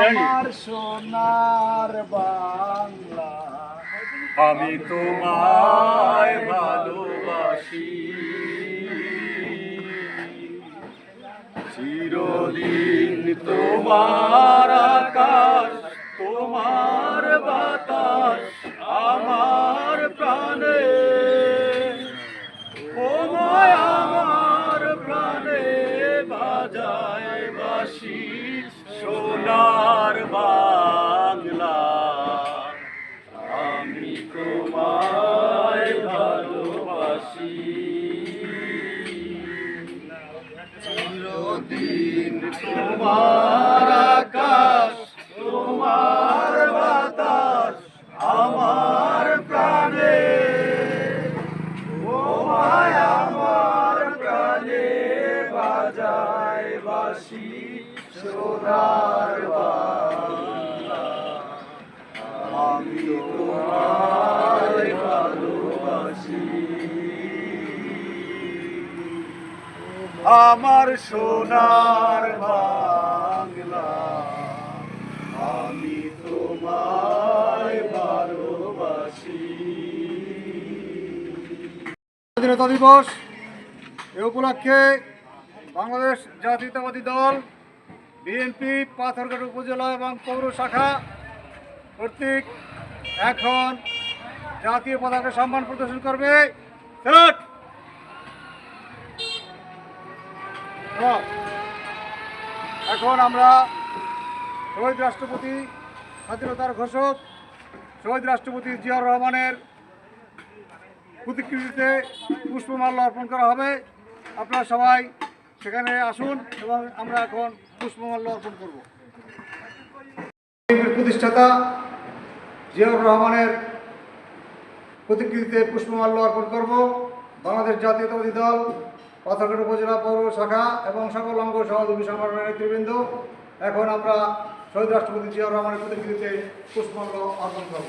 আমার সোনার বাংলা। আমি তোমায় ভালোবাসি। চিরদিন তোমার আকাশ তোমার বাতাস আমার প্রাণে। তোমায় আমার প্রাণে বাজায় বাসি সোনার বাংলা। আমি তোমায় ভালোবাসি। চিরদিন তোমার আকাশ, তোমার বাতাস, আমার প্রাণে। তোমায় আমার প্রাণে বাজায় বাসি সোনার আমি তোমায় ভালোবাসি আমার সোনার বাংলা, আমি তোমায় ভালোবাসি। স্বাধীনতা দিবস এ উপলক্ষে বাংলাদেশ জাতীয়তাবাদী দল বিএনপি পাথরঘাট উপজেলা এবং পৌর শাখা কর্তৃক এখন জাতীয় পতাকা সম্মান প্রদর্শন করবে! এখন আমরা শহীদ রাষ্ট্রপতি স্বাধীনতার ঘোষক, শহীদ রাষ্ট্রপতি জিয়াউর রহমানের প্রতিকৃতিতে পুষ্পমাল্য অর্পণ করা হবে আপনারা সবাই সেখানে আসুন এবং আমরা এখন পুষ্পমাল্য অর্পণ করব। প্রতিষ্ঠাতা জিয়াউর রহমানের প্রতিকৃতিতে পুষ্পমাল্য অর্পণ করব। বাংলাদেশ জাতীয়তাবাদী দল পাথরঘাট উপজেলা পৌর শাখা এবং সকল অঙ্গ সহযোগী সংগঠনের নেতৃবৃন্দ। এখন আমরা শহীদ রাষ্ট্রপতি জিয়াউর রহমানের প্রতিকৃতিতে পুষ্পমাল্য অর্পণ করব।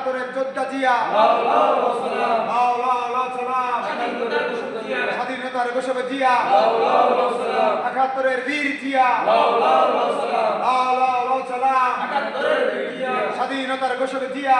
একাত্তরের যোদ্ধা জিয়া। স্বাধীনতার ঘোষক জিয়া। একাত্তরের বীর জিয়া। স্বাধীনতার ঘোষক জিয়া।